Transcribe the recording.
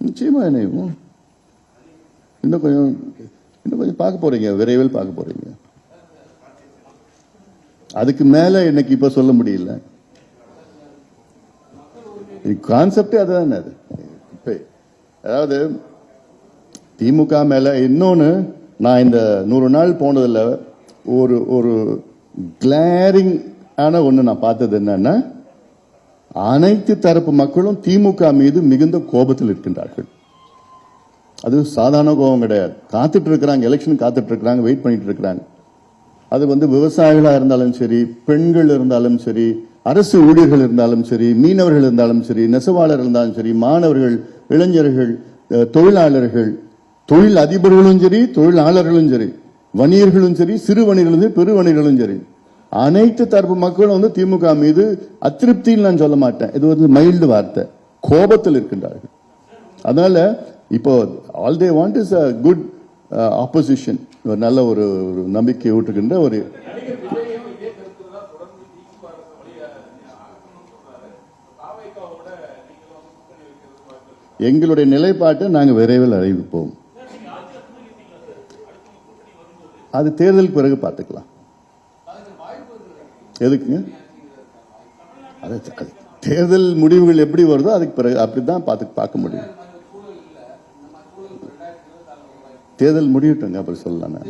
நிச்சயமா என்னையும் இன்னும் கொஞ்சம் இன்னும் கொஞ்சம் பார்க்க போறீங்க விரைவில் பார்க்க போறீங்க. அதுக்கு மேல எனக்கு இப்ப சொல்ல முடியல. கான்செப்டே அதுதானே அது. இப்ப அதாவது திமுக மேல இன்னொன்னு நான் இந்த நூறு நாள் போனதுல ஒரு ஒரு கிளாரிங் ஆன ஒன்று நான் பார்த்தது என்னன்னா அனைத்து தரப்பு மக்களும் திமுக மீது மிகுந்த கோபத்தில் இருக்கின்றார்கள். அது சாதாரண கோபம் கிடையாது. காத்துட்டு இருக்கிறாங்க எலெக்ஷன் காத்துட்டு இருக்கிறாங்க வெயிட் பண்ணிட்டு இருக்கிறாங்க அது வந்து விவசாயிகளா இருந்தாலும் சரி பெண்கள் இருந்தாலும் சரி அரசு ஊழியர்கள் இருந்தாலும் சரி மீனவர்கள் இருந்தாலும் சரி நெசவாளர் இருந்தாலும் சரி மாணவர்கள் இளைஞர்கள் அஹ், தொழிலாளர்கள் தொழில் அதிபர்களும் சரி தொழிலாளர்களும் சரி வணிகர்களும் சரி சிறு வணிகர்களும் சரி பெரு வணிகர்களும் சரி அனைத்து தரப்பு மக்களும் வந்து திமுக மீது அதிருப்தியில் நான் சொல்ல மாட்டேன். இது வந்து மைல்டு வார்த்தை. கோபத்தில் இருக்கின்றார்கள். அதனால இப்போ all they want is a good opposition ஒரு நல்ல ஒரு ஒரு நம்பிக்கை ஊட்டுகின்ற ஒரு எங்களுடைய நிலைப்பாட்டை நாங்கள் விரைவில் அறிவிப்போம். அது தேர்தலுக்கு பிறகு பார்த்துக்கலாம். எதுக்குங்க? அது அது தேர்தல் முடிவுகள் எப்படி வருதோ அதுக்கு பிறகு அப்படிதான் பார்த்து பார்க்க முடியும். தேர்தல் முடியட்டுங்க அப்புறம் சொல்லலாம் நான்